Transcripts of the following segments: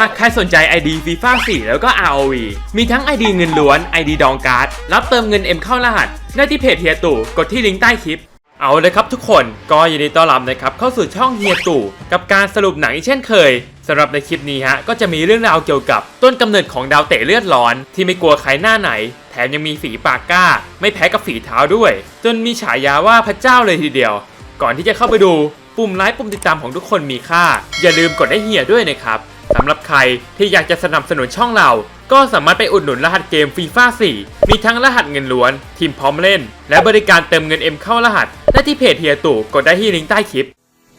หากใครสนใจ ID FIFA 4 แล้วก็ ROV มีทั้ง ID เงินล้วน ID ดองการ์ด รับเติมเงิน M เข้ารหัส ได้ที่เพจเฮียตู่กดที่ลิงก์ใต้คลิป เอาเลยครับทุกคนก็ยินดีต้อนรับนะครับเข้าสู่ช่องเฮียตู่กับการสรุปหนังอีกเช่นเคยสำหรับในคลิปนี้ฮะก็จะมีเรื่องราวเกี่ยวกับต้นกำเนิดของดาวเตะเลือดร้อน ที่ไม่กลัวใครหน้าไหน แถมยังมีฝีปากกล้า ไม่แพ้กับฝีเท้าด้วย จนมีฉายาว่าพระเจ้าเลยทีเดียว ก่อนที่จะเข้าไปดู ปุ่มไลค์ปุ่มติดตามของทุกคนมีค่า อย่าลืมกดให้เฮียด้วยนะครับ สำหรับใครที่อยากจะสนับสนุนช่องเรา ก็สามารถไปอุดหนุนรหัสเกมฟีฟ่า4มีทั้งรหัสเงินล้วน ทีมพร้อมเล่น และบริการเติมเงิน M เข้ารหัส ได้ที่เพจเฮียตู่กดได้ที่ลิงก์ใต้คลิป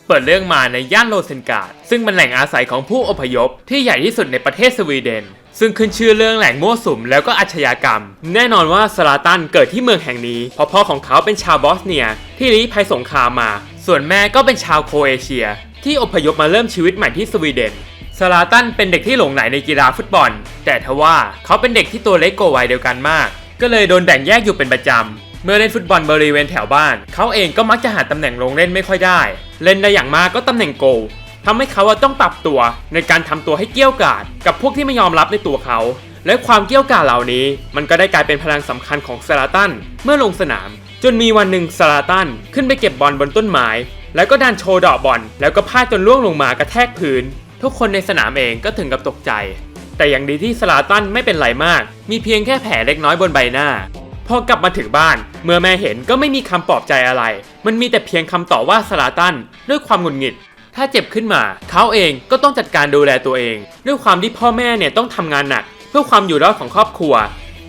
เปิดเรื่องมาในย่านโลเซนการ์ดซึ่งเป็นแหล่งอาศัยของผู้อพยพ ที่ใหญ่ที่สุดในประเทศสวีเดน ซึ่งขึ้นชื่อเรื่องแหล่งมั่วสุมแล้วก็อาชญากรรม แน่นอนว่าสลาตันเกิดที่เมืองแห่งนี้เพราะพ่อของเขาเป็นชาวบอสเนีย ที่ลี้ภัยสงครามมา ส่วนแม่ก็เป็นชาวโครเอเชีย ที่อพยพมาเริ่มชีวิตใหม่ที่สวีเดน สลาตันเป็นเด็กที่หลงใหลในกีฬาฟุตบอล แต่ทว่าเขาเป็นเด็กที่ตัวเล็กกว่าวัยเดียวกันมาก ก็เลยโดนแบ่งแยกอยู่เป็นประจำ เมื่อเล่นฟุตบอลบริเวณแถวบ้าน เขาเองก็มักจะหาตำแหน่งลงเล่นไม่ค่อยได้ เล่นได้อย่างมากก็ตำแหน่งโกลทำให้เขาต้องปรับตัวในการทำตัวให้เกี้ยวกาดกับพวกที่ไม่ยอมรับในตัวเขา และความเกี้ยวกาดเหล่านี้ มันก็ได้กลายเป็นพลังสำคัญของสลาตันเมื่อลงสนาม จนมีวันหนึ่งสลาตันขึ้นไปเก็บบอลบนต้นไม้แล้วก็ดันโชว์ดอกบอลแล้วก็พลาดจนล่วงลงมากระแทกพื้น ทุกคนในสนามเองก็ถึงกับตกใจ แต่อย่างดีที่สลาตันไม่เป็นไรมาก มีเพียงแค่แผลเล็กน้อยบนใบหน้า พอกลับมาถึงบ้าน เมื่อแม่เห็นก็ไม่มีคำปลอบใจอะไร มันมีแต่เพียงคำต่อว่าสลาตันด้วยความหงุดหงิด ถ้าเจ็บขึ้นมา เขาเองก็ต้องจัดการดูแลตัวเอง ด้วยความที่พ่อแม่เนี่ยต้องทำงานหนัก เพื่อความอยู่รอดของครอบครัว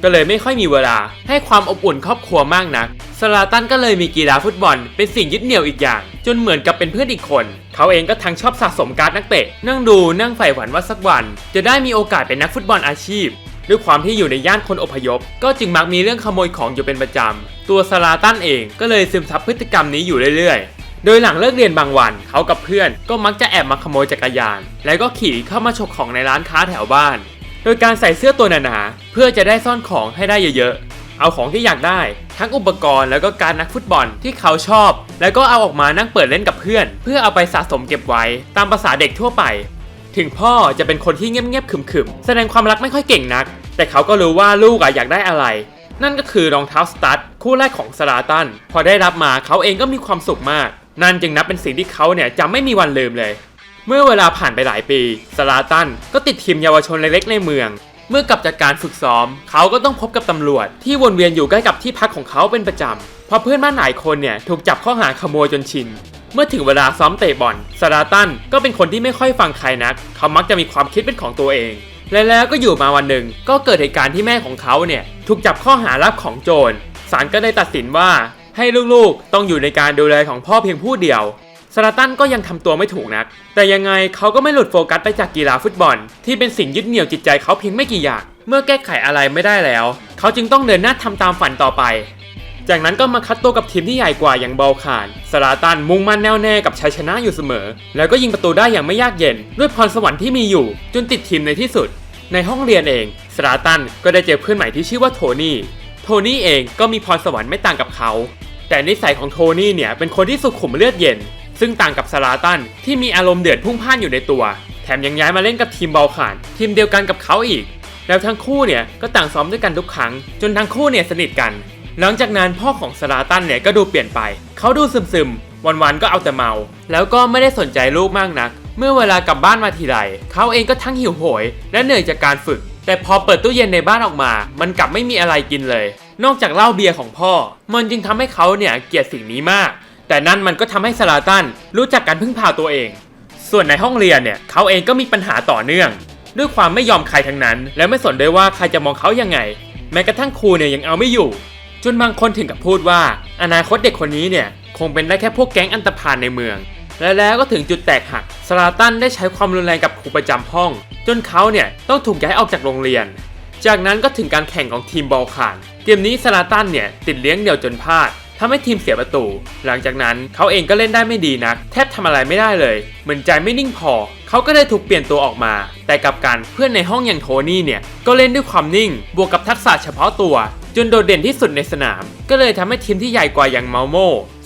ก็เลยไม่ค่อยมีเวลา ให้ความอบอุ่นครอบครัวมากนักสลาตันก็เลยมีกีฬาฟุตบอล เป็นสิ่งยึดเหนี่ยวอีกอย่าง จนเหมือนกับเป็นเพื่อนอีกคน เขาเองก็ทั้งชอบสะสมการ์ดนักเตะ นั่งดูนั่งใฝ่ฝันว่าสักวัน จะได้มีโอกาสเป็นนักฟุตบอลอาชีพ ด้วยความที่อยู่ในย่านคนอพยพ ก็จึงมักมีเรื่องขโมยของอยู่เป็นประจำ ตัวสลาตันเองก็เลยซึมซับพฤติกรรมนี้อยู่เรื่อยๆ โดยหลังเลิกเรียนบางวัน เขากับเพื่อนก็มักจะแอบมาขโมยจักรยาน แล้วก็ขี่เข้ามาฉกของในร้านค้าแถวบ้าน ดยการใส่เสื้อตัวหนาๆเพื่อจะได้ซ่อนของให้ได้เยอะๆ เอาของที่อยากได้ ทั้งอุปกรณ์แล้วก็การนักฟุตบอลที่เขาชอบ แล้วก็เอาออกมานั่งเปิดเล่นกับเพื่อน เพื่อเอาไปสะสมเก็บไว้ตามภาษาเด็กทั่วไป ถึงพ่อจะเป็นคนที่เงียบๆขึมๆ แสดงความรักไม่ค่อยเก่งนัก แต่เขาก็รู้ว่าลูกอะอยากได้อะไร นั่นก็คือรองเท้าสตั๊ดคู่แรกของสลาตันพอได้รับมาเขาเองก็มีความสุขมาก นั่นจึงนับเป็นสิ่งที่เขาเนี่ยจะไม่มีวันลืมเลย เมื่อเวลาผ่านไปหลายปีสลาตันก็ติดทีมเยาวชนเล็กๆในเมือง เมื่อกลับจากการฝึกซ้อม เขาก็ต้องพบกับตำรวจ ที่วนเวียนอยู่ใกล้กับที่พักของเขาเป็นประจำพราะเพื่อนบ้านหลายคนเนี่ยถูกจับข้อหาขโมยจนชิน เมื่อถึงเวลาซ้อมเตะบอลสลาตันก็เป็นคนที่ไม่ค่อยฟังใครนัก เขามักจะมีความคิดเป็นของตัวเองและแล้วก็อยู่มาวันหนึ่งก็เกิดเหตุการณ์ที่แม่ของเขาเนี่ยถูกจับข้อหารับของโจรศาลก็ได้ตัดสินว่าให้ลูกๆ ต้องอยู่ในการดูแลของพ่อเพียงผู้เดียว สลาตันก็ยังทำตัวไม่ถูกนัก แต่ยังไงเขาก็ไม่หลุดโฟกัสไปจากกีฬาฟุตบอล ที่เป็นสิ่งยึดเหนี่ยวจิตใจเขาเพียงไม่กี่อย่าง เมื่อแก้ไขอะไรไม่ได้แล้ว เขาจึงต้องเดินหน้าทำตามฝันต่อไป จากนั้นก็มาคัดตัวกับทีมที่ใหญ่กว่าอย่างเบลคานสลาตันมุ่งมั่นแน่วแน่กับชัยชนะอยู่เสมอ แล้วก็ยิงประตูได้อย่างไม่ยากเย็น ด้วยพรสวรรค์ที่มีอยู่ จนติดทีมในที่สุด ในห้องเรียนเองสลาตันก็ได้เจอเพื่อนใหม่ที่ชื่อว่าโทนี่ โทนี่เองก็มีพรสวรรค์ไม่ต่างกับเขา แต่นิสัยของโทนี่เนี่ยเป็นคนที่สุขุมเลือดเย็น ซึ่งต่างกับสลาตันที่มีอารมณ์เดือดพุ่งพ่านอยู่ในตัว แถมยังย้ายมาเล่นกับทีมเบาขาน ทีมเดียวกันกับเขาอีก แล้วทั้งคู่เนี่ยก็ต่างซ้อมด้วยกันทุกครั้ง จนทั้งคู่เนี่ยสนิทกัน หลังจากนั้นพ่อของสลาตันเนี่ยก็ดูเปลี่ยนไป เขาดูซึมๆ วันๆก็เอาแต่เมา แล้วก็ไม่ได้สนใจลูกมากนัก เมื่อเวลากลับบ้านมาทีไรเขาเองก็ทั้งหิวโหย และเหนื่อยจากการฝึก แต่พอเปิดตู้เย็นในบ้านออกมา มันกลับไม่มีอะไรกินเลย นอกจากเหล้าเบียร์ของพ่อ มันจึงทำให้เขาเนี่ยเกลียดสิ่งนี้มาก แต่นั่นมันก็ทำให้สลาตันรู้จักการพึ่งพาตัวเอง ส่วนในห้องเรียนเนี่ยเขาเองก็มีปัญหาต่อเนื่อง ด้วยความไม่ยอมใครทั้งนั้น และไม่สนด้วยว่าใครจะมองเขายังไง แม้กระทั่งครูเนี่ยยังเอาไม่อยู่ จนบางคนถึงกับพูดว่า อนาคตเด็กคนนี้เนี่ยคงเป็นได้แค่พวกแก๊งอันตพานในเมือง และแล้วก็ถึงจุดแตกหักสลาตันได้ใช้ความรุนแรงกับครูประจำห้อง จนเขาเนี่ยต้องถูกย้ายออกจากโรงเรียน จากนั้นก็ถึงการแข่งของทีมบอลขาน เกมนี้สลาตันเนี่ยติดเลี้ยงเดี่ยวจนพลาด ทำให้ทีมเสียประตู หลังจากนั้นเขาเองก็เล่นได้ไม่ดีนัก แทบทำอะไรไม่ได้เลย เหมือนใจไม่นิ่งพอ เขาก็ได้ถูกเปลี่ยนตัวออกมา แต่กับกันเพื่อนในห้องอย่างโทนี่เนี่ย ก็เล่นด้วยความนิ่ง บวกกับทักษะเฉพาะตัว จนโดดเด่นที่สุดในสนาม ก็เลยทำให้ทีมที่ใหญ่กว่าอย่างเมาโม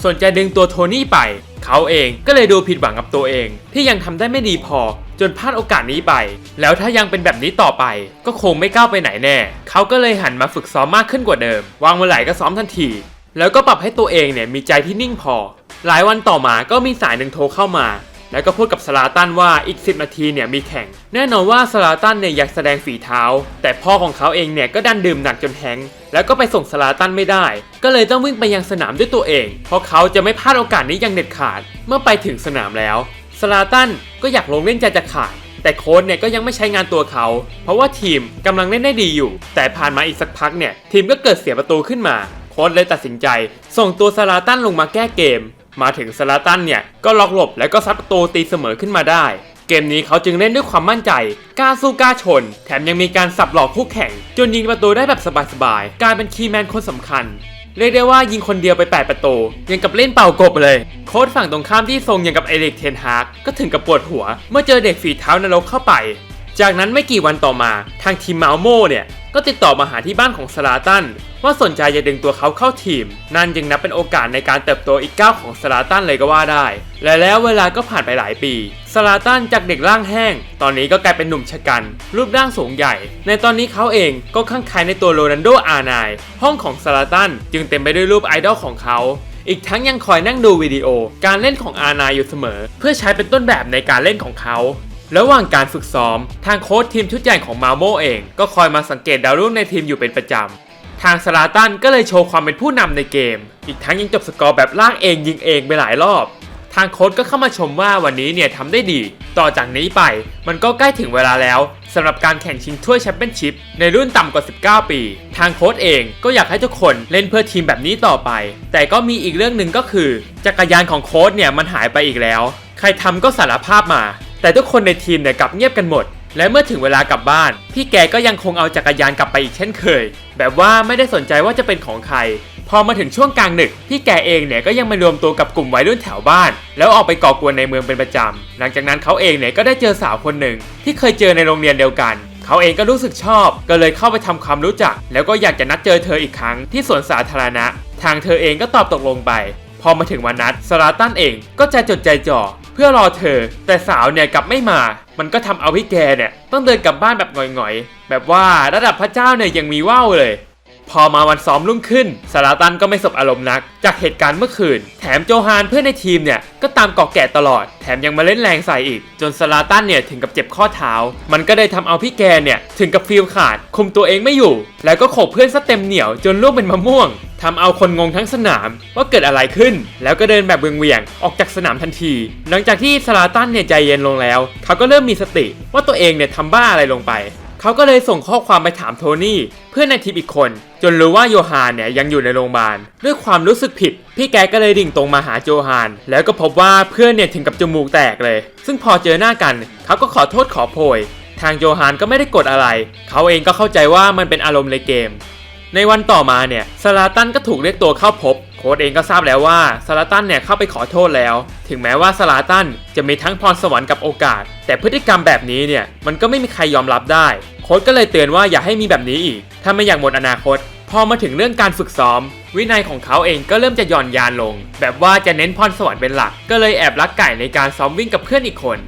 สนใจดึงตัวโทนี่ไป เขาเองก็เลยดูผิดหวังกับตัวเอง ที่ยังทำได้ไม่ดีพอ จนพลาดโอกาสนี้ไป แล้วถ้ายังเป็นแบบนี้ต่อไป ก็คงไม่ก้าวไปไหนแน่ เขาก็เลยหันมาฝึกซ้อมมากขึ้นกว่าเดิม วางเมื่อไหร่ก็ซ้อมทันที แล้วก็ปรับให้ตัวเองเนี่ยมีใจที่นิ่งพอ หลายวันต่อมาก็มีสายหนึ่งโทรเข้ามา แล้วก็พูดกับสลาตันว่าอีก 10 นาทีเนี่ยมีแข่ง แน่นอนว่าสลาตันเนี่ยอยากแสดงฝีเท้า แต่พ่อของเขาเองเนี่ยก็ดันดื่มหนักจนแฮงแล้วก็ไปส่งสลาตันไม่ได้ ก็เลยต้องวิ่งไปยังสนามด้วยตัวเอง เพราะเขาจะไม่พลาดโอกาสนี้อย่างเด็ดขาด เมื่อไปถึงสนามแล้วสลาตันก็อยากลงเล่นใจจะขาดแต่โค้ชเนี่ยก็ยังไม่ใช้งานตัวเขา เพราะว่าทีมกำลังเล่นได้ดีอยู่ แต่ผ่านมาอีกสักพักเนี่ยทีมก็เกิดเสียประตูขึ้นมา โค้ชเลยตัดสินใจ ส่งตัวสลาตันลงมาแก้เกม มาถึงสลาตันเนี่ยก็ล็อกหลบแล้วก็ซัดประตูตีเสมอขึ้นมาได้ เกมนี้เขาจึงเล่นด้วยความมั่นใจกล้าสู้กล้าชน แถมยังมีการสับหลอกคู่แข่ง จนยิงประตูได้แบบสบายๆกลายเป็นคีย์แมนคนสำคัญเรียกได้ว่ายิงคนเดียวไป 8 ประตู ยังกับเล่นเป่ากบเลย โค้ชฝั่งตรงข้ามที่ทรงยังกับเอริกเทนฮากก็ถึงกับปวดหัว เมื่อเจอเด็กฝีเท้านรกเข้าไป จากนั้นไม่กี่วันต่อมา ทางทีมมาโมเนี่ย ก็ติดต่อมาหาที่บ้านของสลาตันว่าสนใจจะดึงตัวเขาเข้าทีม นั่นจึงนับเป็นโอกาสในการเติบโตอีกก้าวของสลาตันเลยก็ว่าได้ และแล้วเวลาก็ผ่านไปหลายปี สลาตันจากเด็กร่างแห้ง ตอนนี้ก็กลายเป็นหนุ่มชะกัน รูปร่างสูงใหญ่ ในตอนนี้เขาเองก็ข้างใครในตัวโรนัลโดอาร์ไนห้องของสลาตันจึงเต็มไปด้วยรูปไอดอลของเขาอีกทั้งยังคอยนั่งดูวิดีโอ การเล่นของอาร์ไนอยู่เสมอ เพื่อใช้เป็นต้นแบบในการเล่นของเขา ระหว่างการฝึกซ้อม ทางโค้ชทีมชุดใหญ่ของมาโมเอง ก็คอยมาสังเกตดาวรุ่งในทีมอยู่เป็นประจำ ทางสลาตันก็เลยโชว์ความเป็นผู้นำในเกม อีกทั้งยังจบสกอร์แบบลากเองยิงเองไปหลายรอบ ทางโค้ชก็เข้ามาชมว่าวันนี้เนี่ยทำได้ดี ต่อจากนี้ไปมันก็ใกล้ถึงเวลาแล้วสำหรับการแข่งชิงถ้วยแชมเปี้ยนชิพในรุ่นต่ำกว่า 19 ปี ทางโค้ชเองก็อยากให้ทุกคนเล่นเพื่อทีมแบบนี้ต่อไป แต่ก็มีอีกเรื่องหนึ่งก็คือ จักรยานของโค้ชเนี่ยมันหายไปอีกแล้ว ใครทำก็สารภาพมา แต่ทุกคนในทีมเนี่ยกลับเงียบกันหมด และเมื่อถึงเวลากลับบ้าน พี่แกก็ยังคงเอาจักรยานกลับไปอีกเช่นเคย แบบว่าไม่ได้สนใจว่าจะเป็นของใคร พอมาถึงช่วงกลางดึกพี่แกเองเนี่ยก็ยังมารวมตัวกับกลุ่มวัยรุ่นแถวบ้าน แล้วออกไปก่อกวนในเมืองเป็นประจำหลังจากนั้นเขาเองเนี่ยก็ได้เจอสาวคนหนึ่งที่เคยเจอในโรงเรียนเดียวกันเขาเองก็รู้สึกชอบ ก็เลยเข้าไปทำความรู้จัก แล้วก็อยากจะนัดเจอเธออีกครั้งที่สวนสาธารณะ ทางเธอเองก็ตอบตกลงไป พอมาถึงวันนัดสลาตันเองก็ใจจดใจจ่อ เพื่อรอเธอ แต่สาวเนี่ยกลับไม่มา มันก็ทำเอาพี่แกเนี่ยต้องเดินกลับบ้านแบบหงอยๆ แบบว่าระดับพระเจ้าเนี่ยยังมีว่าวเลย พอมาวันซ้อมรุ่งขึ้นสลาตันก็ไม่สบอารมณ์นัก จากเหตุการณ์เมื่อคืน แถมโจฮานเพื่อนในทีมเนี่ยก็ตามเกาะแกะตลอด แถมยังมาเล่นแรงใส่อีก จนสลาตันเนี่ยถึงกับเจ็บข้อเท้า มันก็ได้ทำเอาพี่แกเนี่ยถึงกับฟิลขาด คุมตัวเองไม่อยู่ แล้วก็โขกเพื่อนซะเต็มเหนียวจนล่วงเป็นมะม่วงทำเอาคนงงทั้งสนามว่าเกิดอะไรขึ้น แล้วก็เดินแบบเวียงๆออกจากสนามทันที หลังจากที่สลาตันเนี่ยใจเย็นลงแล้ว เขาก็เริ่มมีสติว่าตัวเองเนี่ยทำบ้าอะไรลงไป เขาก็เลยส่งข้อความไปถามโทนี่เพื่อนในทีมอีกคน จนรู้ว่าโยฮานเนี่ยยังอยู่ในโรงพยาบาลด้วยความรู้สึกผิด พี่แกก็เลยดิ่งตรงมาหาโจฮาน แล้วก็พบว่าเพื่อนเนี่ยถึงกับจมูกแตกเลย ซึ่งพอเจอหน้ากัน เขาก็ขอโทษขอโพย ทางโจฮานก็ไม่ได้กดอะไร เขาเองก็เข้าใจว่ามันเป็นอารมณ์ในเกม ในวันต่อมาเนี่ยสลาตันก็ถูกเรียกตัวเข้าพบ ค้ชเองก็ทราบแล้วว่าสลาตันเนี่ยเข้าไปขอโทษแล้ว ถึงแม้ว่าสลาตันจะมีทั้งพรสวรรค์กับโอกาส แต่พฤติกรรมแบบนี้เนี่ยมันก็ไม่มีใครยอมรับได้ โค้ชก็เลยเตือนว่าอย่าให้มีแบบนี้อีก ถ้าไม่อยากหมดอนาคต พอมาถึงเรื่องการฝึกซ้อม วินัยของเขาเองก็เริ่มจะหย่อนยานลง แบบว่าจะเน้นพรสวรรค์เป็นหลัก ก็เลยแอบลักไก่ในการซ้อมวิ่งกับเพื่อนอีกคน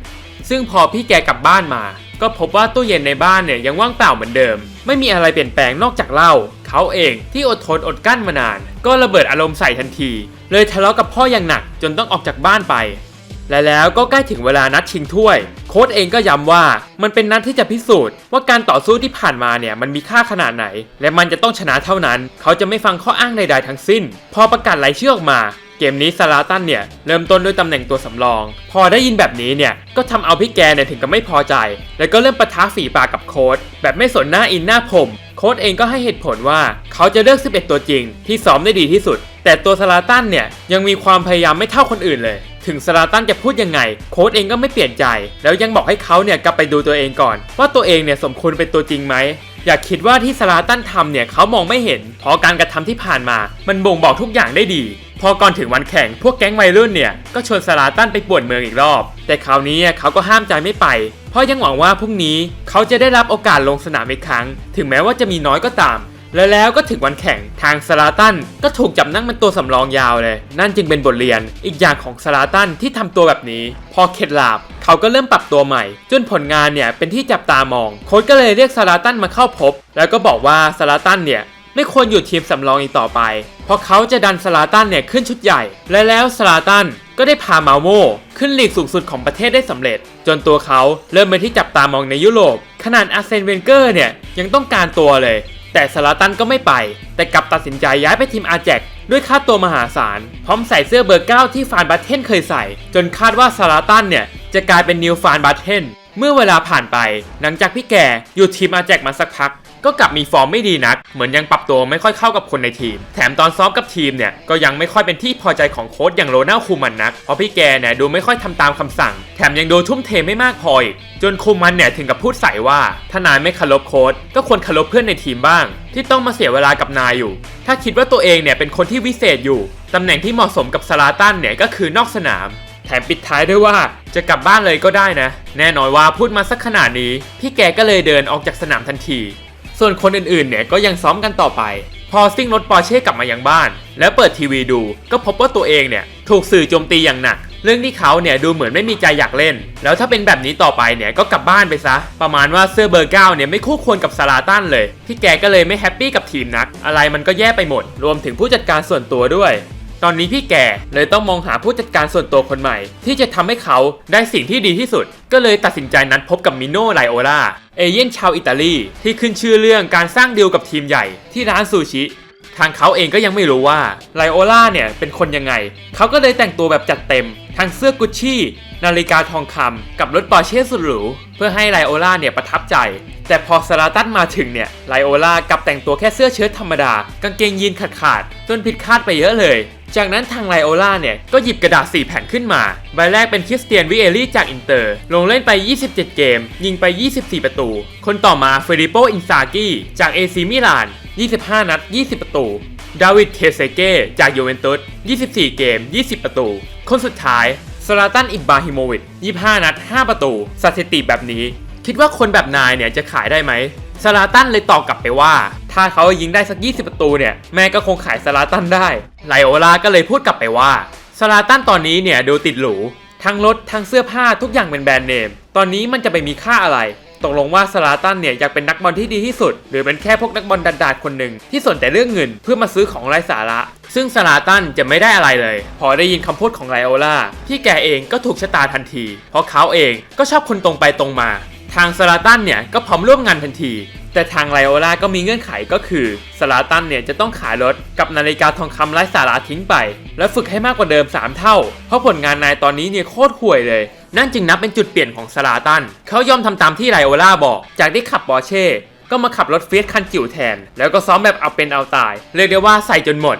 ซึ่งพอพี่แกกลับบ้านมา ก็พบว่าตู้เย็นในบ้านเนี่ยยังว่างเปล่าเหมือนเดิม ไม่มีอะไรเปลี่ยนแปลงนอกจากเหล้าเขาเองที่อดทนอดกั้นมานาน ก็ระเบิดอารมณ์ใส่ทันที เลยทะเลาะกับพ่ออย่างหนักจนต้องออกจากบ้านไป และแล้วก็ใกล้ถึงเวลานัดชิงถ้วย โค้ชเองก็ย้ำว่ามันเป็นนัดที่จะพิสูจน์ ว่าการต่อสู้ที่ผ่านมาเนี่ยมันมีค่าขนาดไหน และมันจะต้องชนะเท่านั้น เขาจะไม่ฟังข้ออ้างใดๆทั้งสิ้น พอประกาศรายชื่อออกมา มนี้ซาลาตันเนี่ยเริ่มต้นด้วยตำแหน่งตัวสำรอง พอได้ยินแบบนี้เนี่ยก็ทำเอาพี่แกเนี่ยถึงกับไม่พอใจ แล้วก็เริ่มปะทะฝีปากกับโค้ดแบบไม่สนหน้าอินหน้าผมโค้ดเองก็ให้เหตุผลว่าเขาจะเลือก 11 ตัวจริง ที่ซ้อมได้ดีที่สุด แต่ตัวซาลาตันเนี่ยยังมีความพยายามไม่เท่าคนอื่นเลย ถึงซาลาตันจะพูดยังไง โค้ดเองก็ไม่เปลี่ยนใจ แล้วยังบอกให้เขาเนี่ยกลับไปดูตัวเองก่อน ว่าตัวเองเนี่ยสมควรเป็นตัวจริงไหมอย่าคิดว่าที่ซาลาตันทำเนี่ยเขามองไม่เห็นเพราะการกระทำที่ผ่านมา มันบ่งบอกทุกอย่างได้ดี อก่อนถึงวันแข่งพวกแก๊งวัยรุ่นเนี่ยก็ชวนซาลาตันไปป่วนเมืองอีกรอบ แต่คราวนี้เขาก็ห้ามใจไม่ไป เพราะยังหวังว่าพรุ่งนี้เขาจะได้รับโอกาสลงสนามอีกครั้ง ถึงแม้ว่าจะมีน้อยก็ตาม และแล้วก็ถึงวันแข่งทางสลาตันก็ถูกจับนั่งเป็นตัวสำรองยาวเลย นั่นจึงเป็นบทเรียนอีกอย่างของสลาตันที่ทำตัวแบบนี้ พอเข็ดหลาบเขาก็เริ่มปรับตัวใหม่ จนผลงานเนี่ยเป็นที่จับตามอง โค้ชก็เลยเรียกสลาตันมาเข้าพบ แล้วก็บอกว่าสลาตันเนี่ย ไม่ควรอยู่ทีมสำรองอีกต่อไป เพราะเขาจะดันสลาตันเนี่ยขึ้นชุดใหญ่ และแล้วสลาตันก็ได้พามาโมขึ้นลีกสูงสุดของประเทศได้สำเร็จ จนตัวเขาเริ่มเป็นที่จับตามองในยุโรป ขนาดอาร์เซนเวนเกอร์เนี่ยยังต้องการตัวเลย แต่สลาตันก็ไม่ไป แต่กลับตัดสินใจย้ายไปทีมอาแจกด้วยค่าตัวมหาศาล พร้อมใส่เสื้อเบอร์ 9 ที่ฟานบัตเทนเคยใส่ จนคาดว่าสลาตันเนี่ย จะกลายเป็นนิวฟานบัตเทนเมื่อเวลาผ่านไป หลังจากพี่แกอยู่ทีมอาแจกมาสักพัก ก็กลับมีฟอร์มไม่ดีนัก เหมือนยังปรับตัวไม่ค่อยเข้ากับคนในทีม แถมตอนซ้อมกับทีมเนี่ยก็ยังไม่ค่อยเป็นที่พอใจของโค้ชอย่างโรนัลคูมันนัก เพราะพี่แกเนี่ยดูไม่ค่อยทำตามคำสั่ง แถมยังดูทุ่มเทไม่มากพออีกจนคูมันเนี่ยถึงกับพูดใส่ว่า ถ้านายไม่เคารพโค้ชก็ควรเคารพเพื่อนในทีมบ้าง ที่ต้องมาเสียเวลากับนายอยู่ ถ้าคิดว่าตัวเองเนี่ยเป็นคนที่วิเศษอยู่ตำแหน่งที่เหมาะสมกับสลาตันเนี่ยก็คือนอกสนาม แถมปิดท้ายด้วยว่าจะกลับบ้านเลยก็ได้นะ แน่นอนว่าพูดมาสักขนาดนี้ พี่แกก็เลยเดินออกจากสนามทันที ส่วนคนอื่นๆเนี่ยก็ยังซ้อมกันต่อไป พอซิ่งรถปอร์เช่กลับมายังบ้าน แล้วเปิดทีวีดู ก็พบว่าตัวเองเนี่ยถูกสื่อโจมตีอย่างหนัก เรื่องที่เขาเนี่ยดูเหมือนไม่มีใจอยากเล่น แล้วถ้าเป็นแบบนี้ต่อไปเนี่ยก็กลับบ้านไปซะ ประมาณว่าเสื้อเบอร์เก้าเนี่ยไม่คู่ควรกับซาลาตันเลยพี่แกก็เลยไม่แฮปปี้กับทีมนัก อะไรมันก็แย่ไปหมด รวมถึงผู้จัดการส่วนตัวด้วย ตอนนี้พี่แกเลยต้องมองหาผู้จัดการส่วนตัวคนใหม่ ที่จะทำให้เขาได้สิ่งที่ดีที่สุด ก็เลยตัดสินใจนัดพบกับมิโนไลโอลาเอเย่นชาวอิตาลีที่ขึ้นชื่อเรื่องการสร้างดีลกับทีมใหญ่ที่ร้านซูชิ ทางเขาเองก็ยังไม่รู้ว่าไลโอล่าเนี่ยเป็นคนยังไง เขาก็เลยแต่งตัวแบบจัดเต็ม ทั้งเสื้อกุชชี่ นาฬิกาทองคำกับรถปอร์เช่สุดหรูเพื่อให้ไลโอล่าเนี่ยประทับใจ แต่พอสลาตันมาถึงเนี่ยไลโอล่ากลับแต่งตัวแค่เสื้อเชิ้ตธรรมดากางเกงยีนขาดขาดๆจนผิดคาดไปเยอะเลย จากนั้นทางไลโอล่าเนี่ยก็หยิบกระดาษ 4 แผ่นขึ้นมา ใบแรกเป็นคริสเตียนวิเอลี่จากอินเตอร์ ลงเล่นไป 27 เกม ยิงไป 24 ประตู คนต่อมาเฟริโปอินซากิจากเอซีมิลาน 25 นัด 20 ประตู ดาวิดเทเซเก้ จากยูเวนตุส 24 เกม 20 ประตู คนสุดท้ายสลาตัน อิบบราฮิโมวิช25 นัด 5 ประตู สถิติแบบนี้ คิดว่าคนแบบนายเนี่ยจะขายได้ไหมสลาตันเลยตอบกลับไปว่า ถ้าเขายิงได้สัก 20 ประตูเนี่ย แม่ก็คงขายสลาตันได้ ไลโอลาก็เลยพูดกลับไปว่าสลาตันตอนนี้เนี่ยดูติดหรู ทั้งรถ ทั้งเสื้อผ้าทุกอย่างเป็นแบรนด์เนม ตอนนี้มันจะไปมีค่าอะไร ตกลงว่าสลาตันเนี่ยอยากเป็นนักบอลที่ดีที่สุด หรือเป็นแค่พวกนักบอลดัดๆคนหนึ่งที่สนแต่เรื่องเงินเพื่อมาซื้อของไร้สาระ ซึ่งสลาตันจะไม่ได้อะไรเลย พอได้ยินคำพูดของไลโอลาพี่แกเองก็ถูกชะตาทันที เพราะเขาเองก็ชอบคนตรงไปตรงมา ทางสลาตันเนี่ยก็พร้อมร่วมงานทันที แต่ทางไลโอลาก็มีเงื่อนไขก็คือสลาตันเนี่ยจะต้องขายรถกับนาฬิกาทองคำไร้สาระทิ้งไป และฝึกให้มากกว่าเดิม 3 เท่า เพราะผลงานนายตอนนี้เนี่ยโคตรห่วยเลย นั่นจึงนับเป็นจุดเปลี่ยนของสลาตัน เขายอมทำตามที่ไลโอลาบอก จากที่ขับปอร์เช่ก็มาขับรถเฟียสคันจิ๋วแทน แล้วก็ซ้อมแบบเอาเป็นเอาตาย เรียกได้ว่าใส่จนหมด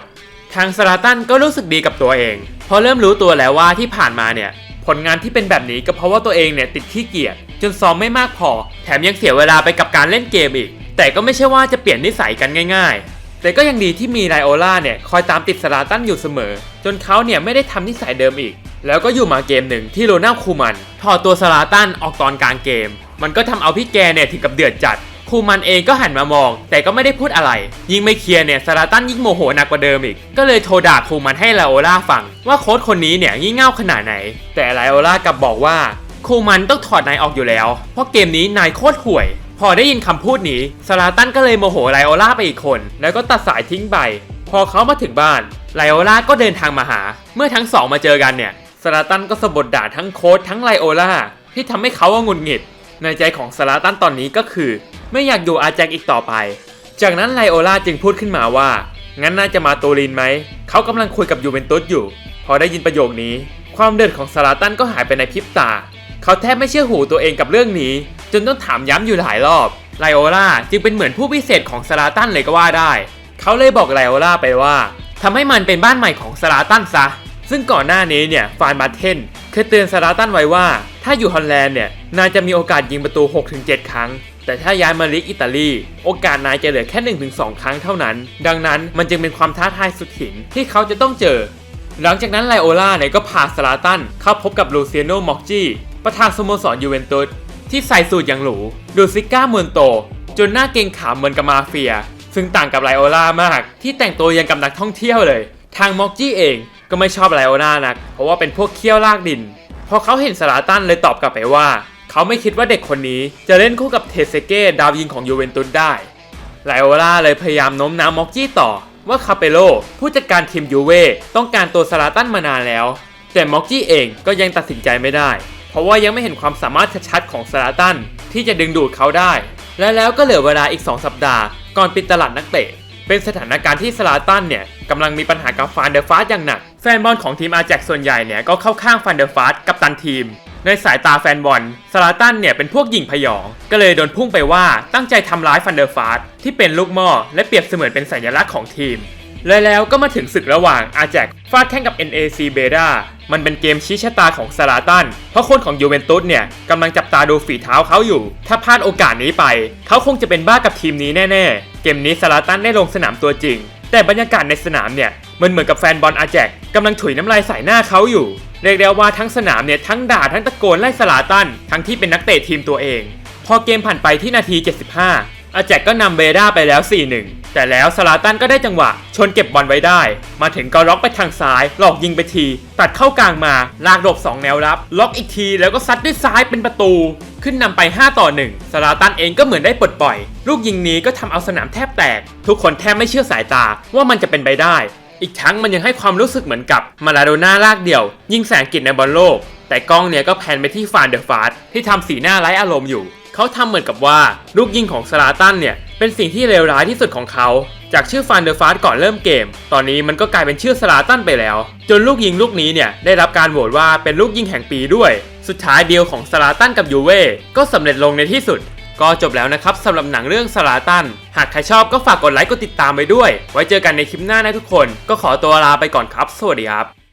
ทางสลาตันก็รู้สึกดีกับตัวเองเพราะเริ่มรู้ตัวแล้วว่าที่ผ่านมาเนี่ยผลงานที่เป็นแบบนี้ก็เพราะว่าตัวเองเนี่ยติดขี้เกียจจนซ้อมไม่มากพอ แถมยังเสียเวลาไปกับการเล่นเกมอีก แต่ก็ไม่ใช่ว่าจะเปลี่ยนนิสัยกันง่าย ๆ แต่ก็ยังดีที่มีไลโอล่าเนี่ยคอยตามติดสลาตันอยู่เสมอ จนเขาเนี่ยไม่ได้ทำนิสัยเดิมอีก แล้วก็อยู่มาเกมหนึ่งที่โรนัลคูมันถอดตัวสลาตันออกตอนกลางเกม มันก็ทำเอาพี่แกเนี่ยถึงกับเดือดจัด คูมันเองก็หันมามอง แต่ก็ไม่ได้พูดอะไร ยิ่งไม่เคลียร์เนี่ยสลาตันยิ่งโมโหหนักกว่าเดิมอีก ก็เลยโทรด่าคูมันให้ไลโอล่าฟัง ว่าโค้ชคนนี้เนี่ยงี่เง่าขนาดไหน แต่ไลโอล่ากลับบอกว่าคูมันต้องถอดนายออกอยู่แล้ว เพราะเกมนี้นายโคตรห่วย พอได้ยินคำพูดนี้สลาตันก็เลยโมโหไลโอล่าไปอีกคน แล้วก็ตัดสายทิ้งไป พอเขามาถึงบ้านไลโอล่าก็เดินทางมาหา เมื่อทั้งสองมาเจอกันเนี่ย สลาตันก็สะบดด่าทั้งโค้ชทั้งไลโอล่าที่ทำให้เขาว่าหงุดหงิด ในใจของสลาตันตอนนี้ก็คือ ไม่อยากอยู่อาแจกอีกต่อไป จากนั้นไลโอล่าจึงพูดขึ้นมาว่า งั้นน่าจะมาโตลินไหม เขากำลังคุยกับยูเวนตุสอยู่ พอได้ยินประโยคนี้ ความเดือดของสลาตันก็หายไปในพริบตา เขาแทบไม่เชื่อหูตัวเองกับเรื่องนี้ จนต้องถามย้ำอยู่หลายรอบไลโอล่าจึงเป็นเหมือนผู้พิเศษของสลาตันเลยก็ว่าได้ เขาเลยบอกไลโอล่าไปว่าทำให้มันเป็นบ้านใหม่ของสลาตันซะ ซึ่งก่อนหน้านี้เนี่ยฟานบาเทนเคยเตือนสลาตันไว้ว่า ถ้าอยู่ฮอลแลนด์เนี่ยนายจะมีโอกาสยิงประตู 6-7 ครั้ง แต่ถ้าย้ายมาลีกอิตาลี โอกาสนายจะเหลือแค่ 1-2 ครั้งเท่านั้น ดังนั้นมันจึงเป็นความท้าทายสุดหินที่เขาจะต้องเจอ หลังจากนั้นไลโอล่าเนี่ยก็พาสลาตันเข้าพบกับลูเซียโนมอกจีประธานสโมสรยูเวนตุสที่ใส่สูตรอย่างหรูดูซิก้าเมือนโต จนหน้าเกรงขามเหมือนกับมาเฟีย ซึ่งต่างกับไลโอล่ามาก ที่แต่งตัวยังกับนักท่องเที่ยวเลย ทางม็อกจี้เอง ก็ไม่ชอบไลโอล่านัก เพราะว่าเป็นพวกเคี้ยวลากดิน พอเขาเห็นสลาตันเลยตอบกลับไปว่า เขาไม่คิดว่าเด็กคนนี้จะเล่นคู่กับเทเซเก้ดาวยิงของยูเวนตุสได้ไลโอล่าเลยพยายามโน้มน้าวม็อกจี้ต่อว่าคาเปโลผู้จัดการทีมยูเว่ต้องการตัวสลาตันมานานแล้ว แต่ม็อกจี้เองก็ยังตัดสินใจไม่ได้ เพราะว่ายังไม่เห็นความสามารถชัดๆของสลาตันที่จะดึงดูดเขาได้ และแล้วก็เหลือเวลาอีก 2 สัปดาห์ก่อนปิดตลาดนักเตะ เป็นสถานการณ์ที่สลาตันเนี่ยกำลังมีปัญหากับฟานเดอร์ฟาสอย่างหนัก แฟนบอลของทีมอาแจกส่วนใหญ่เนี่ยก็เข้าข้างฟานเดอร์ฟาสกับตันทีม ในสายตาแฟนบอลสลาตันเนี่ยเป็นพวกหญิงพยอง ก็เลยโดนพุ่งไปว่าตั้งใจทำร้ายฟันเดอร์ฟาสที่เป็นลูกหม้อและเปรียบเสมือนเป็นสัญลักษณ์ของทีมและแล้วก็มาถึงศึกระหว่างอาแจกฟาดแข่งกับ NAC เบดามันเป็นเกมชี้ชะตาของสลาตัน เพราะคนของยูเวนตุสเนี่ยกำลังจับตาดูฝีเท้าเขาอยู่ ถ้าพลาดโอกาสนี้ไป เขาคงจะเป็นบ้ากับทีมนี้แน่ๆ เกมนี้สลาตันได้ลงสนามตัวจริง แต่บรรยากาศในสนามเนี่ยมันเหมือนกับแฟนบอลอาแจกกำลังถุยน้ำลายใส่หน้าเขาอยู่ เรียกได้ว่าทั้งสนามเนี่ยทั้งด่าทั้งตะโกนไล่สลาตัน ทั้งที่เป็นนักเตะทีมตัวเอง พอเกมผ่านไปที่นาที 75 อาแจกก็นำเบด้าไปแล้ว 4-1 แต่แล้วสลาตันก็ได้จังหวะ ชนเก็บบอลไว้ได้ มาถึงก็ล็อกไปทางซ้าย หลอกยิงไปที ตัดเข้ากลางมา ลากหลบ2 แนวรับ ล็อกอีกทีแล้วก็ซัดด้วยซ้ายเป็นประตู ขึ้นนำไป 5 ต่อ1สลาตันเองก็เหมือนได้ปลดปล่อย ลูกยิงนี้ก็ทำเอาสนามแทบแตก ทุกคนแทบไม่เชื่อสายตาว่ามันจะเป็นไปได้ อีกทั้งมันยังให้ความรู้สึกเหมือนกับมาลาโดน่าลากเดี่ยว ยิงแสงกิจในบอลโลก แต่กล้องเนี่ยก็แพนไปที่ฟานเดอร์ฟาสที่ทำสีหน้าไร้อารมณ์อยู่ เขาทำเหมือนกับว่าลูกยิงของสลาตันเนี่ย เป็นสิ่งที่เลวร้ายที่สุดของเขา จากชื่อฟานเดอร์ฟาสก่อนเริ่มเกม ตอนนี้มันก็กลายเป็นชื่อสลาตันไปแล้ว จนลูกยิงลูกนี้เนี่ยได้รับการโหวตว่าเป็นลูกยิงแห่งปีด้วย สุดท้ายเดียวของสลาตันกับยูเว่ก็สำเร็จลงในที่สุด ก็จบแล้วนะครับสำหรับหนังเรื่องสลาตัน หากใครชอบก็ฝากกดไลค์กดติดตามไปด้วย ไว้เจอกันในคลิปหน้านะทุกคน ก็ขอตัวลาไปก่อนครับ สวัสดีครับ